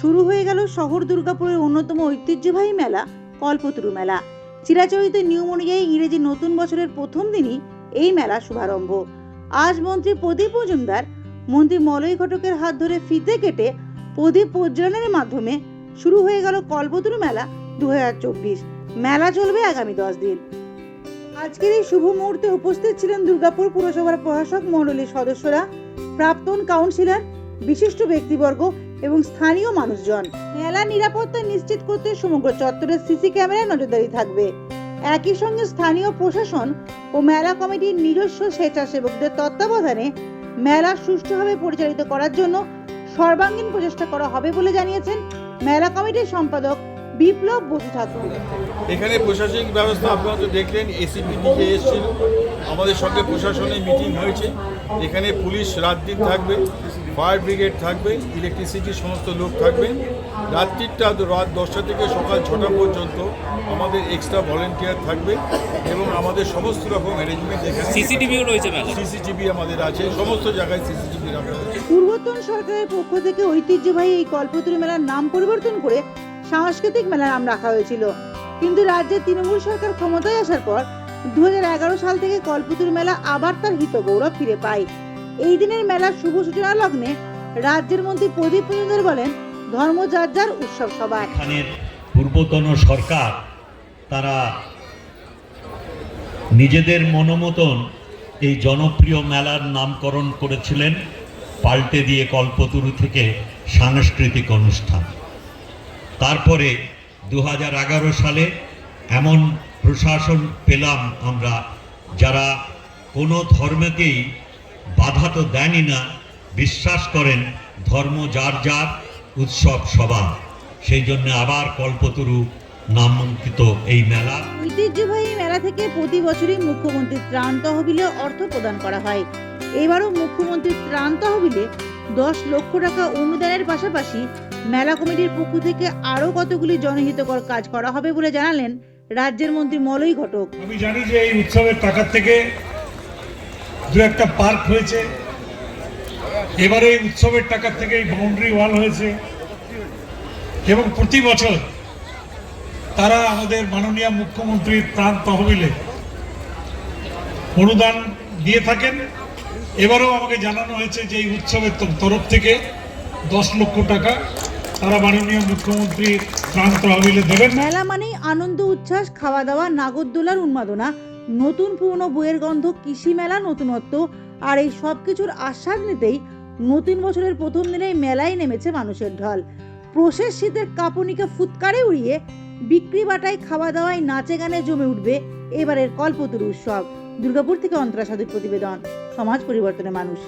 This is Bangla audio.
শুরু হয়ে গেল শহর দুর্গাপুরের অন্যতম ঐতিহ্যবাহী মেলা, কল্পতরু মেলা। চিরাচরিত নিয়ম অনুযায়ী ইংরেজি নতুন বছরের প্রথম দিনই এই মেলা শুভারম্ভ। আজ মন্ত্রী প্রদীপ মজুমদার, মন্ত্রী মলয় ঘটকের হাত ধরে ফিতে কেটে প্রদীপ প্রজ্বলনের মাধ্যমে শুরু হয়ে গেল কল্পতরু মেলা দু হাজার চব্বিশ। মেলা চলবে আগামী দশ দিন। আজকের এই শুভ মুহূর্তে উপস্থিত ছিলেন দুর্গাপুর পুরসভার প্রশাসক মণ্ডলীর সদস্যরা, প্রাক্তন কাউন্সিলর, বিশিষ্ট ব্যক্তিবর্গ এবং স্থানীয় মানুষজন। মেলা নিরাপত্তা নিশ্চিত করতে সমগ্র চত্বরে সিসি ক্যামেরায় নজরদারি থাকবে। একই সঙ্গে স্থানীয় প্রশাসন ও মেলা কমিটির নিজস্ব স্বেচ্ছাসেবকদের তত্ত্বাবধানে মেলা সুষ্ঠুভাবে পরিচালিত করার জন্য সর্বাঙ্গীন প্রচেষ্টা করা হবে বলে জানিয়েছেন মেলা কমিটির সম্পাদক বিপ্লব বসু ঠাকুর। এখানে প্রশাসনিক ব্যবস্থা আপনারা তো দেখলেন এসিপি নিজে এসেছিল। আমাদের সঙ্গে প্রশাসনের মিটিং হয়েছে। এখানে পুলিশ রাত দিন থাকবে ফায়ার ব্রিগেড থাকবে ইলেকট্রিসিটি সমস্ত লোক থাকবে। রাত্রিটা রাত দশটা থেকে সকাল ছটা পর্যন্ত আমাদের এক্সট্রা ভলেন্টিয়ার থাকবে এবং আমাদের সমস্ত রকম অ্যারেঞ্জমেন্ট এখানে সিসিটিভিও রয়েছে সিসিটিভি আমাদের আছে সমস্ত জায়গায় সিসিটিভি রাখা হয়েছে পূর্বতন সরকারের পক্ষ থেকে ঐতিহ্যবাহী এই কল্পতরু মেলার নাম পরিবর্তন করে সাংস্কৃতিক মেলার নাম রাখা হয়েছিল। কিন্তু রাজ্যে তৃণমূল সরকার ক্ষমতায় আসার পর দুহাজার এগারো সাল থেকে কল্পতরু মেলা আবার তার হিত গৌরব ফিরে পায়। এই দিনের মেলার শুভ সূচনা লগ্নে রাজ্যের মন্ত্রী প্রদীপ মজুমদার বলেন ধর্ম যার যার উৎসব সবার এখানের পূর্বতন সরকার, তারা নিজেদের মনোমতন এই জনপ্রিয় মেলার নামকরণ করেছিলেন, পাল্টে দিয়ে কল্পতরু থেকে সাংস্কৃতিক অনুষ্ঠান। তারপরে দু হাজার এগারো সালে এমন প্রশাসন পেলাম আমরা যারা কোনো ধর্মকেই বাধা তো দেনই না, বিশ্বাস করেন ধর্ম যার যার, উৎসব সবার। সেই জন্য আবার কল্পতরু নামাঙ্কিত এই মেলা। ঐতিহ্যবাহী মেলা থেকে প্রতি বছরই মুখ্যমন্ত্রীর ত্রাণ তহবিলে অর্থ প্রদান করা হয়। এবারও মুখ্যমন্ত্রীর ত্রাণ তহবিলে দশ লক্ষ টাকা অনুদানের পাশাপাশি মেলা কমিটির পক্ষ থেকে আরও কতগুলি জনহিতকর কাজ করা হবে বলে জানালেন রাজ্যের মন্ত্রী মলয় ঘটক। আমি জানি যে এই উৎসবের টাকার থেকে দু একটা পার্ক হয়েছে। এবারে এই উৎসবের টাকার থেকে এই বাউন্ডারি ওয়াল হয়েছে। এবং প্রতি বছর তারা আমাদের মাননীয় মুখ্যমন্ত্রীর ত্রাণ তহবিলে অনুদান দিয়ে থাকেন। এবারেও আমাকে জানানো হয়েছে যে এই উৎসবের তরফ থেকে দশ লক্ষ টাকা তারা মাননীয় মুখ্যমন্ত্রীর ত্রাণ তহবিলে দেবেন মেলা মানেই আনন্দ, উচ্ছ্বাস খাওয়া দাওয়া নাগরদোলার উন্মাদনা। নতুন পুরনো বইয়ের গন্ধ, কৃষি মেলা, নতুনত্ব, আর এই সব কিছুর আস্বাদ নিতেই নতুন বছরের প্রথম দিনেই মেলায় নেমেছে মানুষের ঢল। প্রশেষ শীতের কাপনিকে ফুৎকারে উড়িয়ে বিক্রি বাটায় খাওয়া দাওয়ায় নাচে গানে জমে উঠবে এবারের কল্পতরু উৎসব। দুর্গাপুর থেকে অন্তরা সাধুর প্রতিবেদন সমাজ পরিবর্তনের মানুষ।